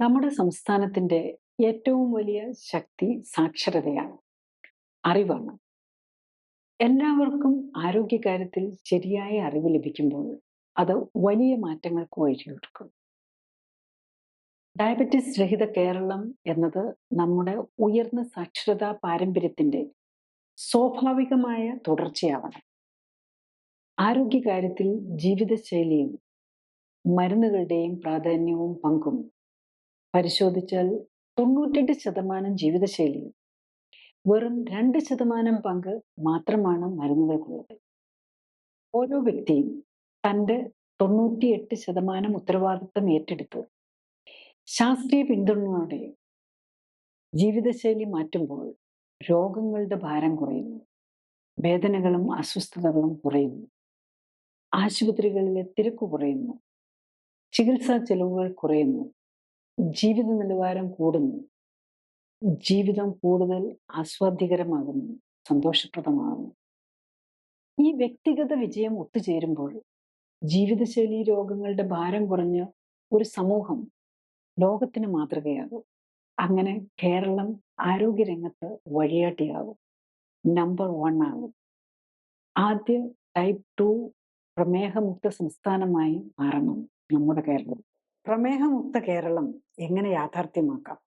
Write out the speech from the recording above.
നമ്മുടെ സംസ്ഥാനത്തിന്റെ ഏറ്റവും വലിയ ശക്തി സാക്ഷരതയാണ് അറിവാണ്. എല്ലാവർക്കും ആരോഗ്യകാര്യത്തിൽ ശരിയായ അറിവ് ലഭിക്കുമ്പോൾ അത് വലിയ മാറ്റങ്ങൾക്ക് വഴിയൊരുക്കും. ഡയബറ്റിസ് രഹിത കേരളം എന്നത് നമ്മുടെ ഉയർന്ന സാക്ഷരതാ പാരമ്പര്യത്തിന്റെ സ്വാഭാവികമായ തുടർച്ചയാവണം. ആരോഗ്യകാര്യത്തിൽ ജീവിതശൈലിയും മരുന്നുകളുടെയും പ്രാധാന്യവും പങ്കും പരിശോധിച്ചാൽ തൊണ്ണൂറ്റെട്ട് ശതമാനം ജീവിതശൈലിയും വെറും രണ്ട് ശതമാനം പങ്ക് മാത്രമാണ് മരുന്നുകൾക്കുള്ളത്. ഓരോ വ്യക്തിയും തന്റെ തൊണ്ണൂറ്റിയെട്ട് ശതമാനം ഉത്തരവാദിത്തം ഏറ്റെടുത്ത് ശാസ്ത്രീയ പിന്തുണയോടെ ജീവിതശൈലി മാറ്റുമ്പോൾ രോഗങ്ങളുടെ ഭാരം കുറയുന്നു. വേദനകളും അസ്വസ്ഥതകളും കുറയുന്നു. ആശുപത്രികളിലെ തിരക്ക് കുറയുന്നു. ചികിത്സാ ചെലവുകൾ കുറയുന്നു. ജീവിത നിലവാരം കൂടുന്നു. ജീവിതം കൂടുതൽ ആസ്വാദ്യകരമാകുന്നു സന്തോഷപ്രദമാകുന്നു. ഈ വ്യക്തിഗത വിജയം ഒത്തുചേരുമ്പോൾ ജീവിതശൈലി രോഗങ്ങളുടെ ഭാരം കുറഞ്ഞ ഒരു സമൂഹം ലോകത്തിന് മാതൃകയാകും. അങ്ങനെ കേരളം ആരോഗ്യരംഗത്ത് വഴിയാട്ടിയാകും നമ്പർ വൺ ആകും. ആദ്യ ടൈപ്പ് ടു പ്രമേഹമുക്ത സംസ്ഥാനമായി മാറണം നമ്മുടെ കേരളം. പ്രമേഹമുക്ത കേരളം എങ്ങനെ യാഥാർത്ഥ്യമാക്കാം?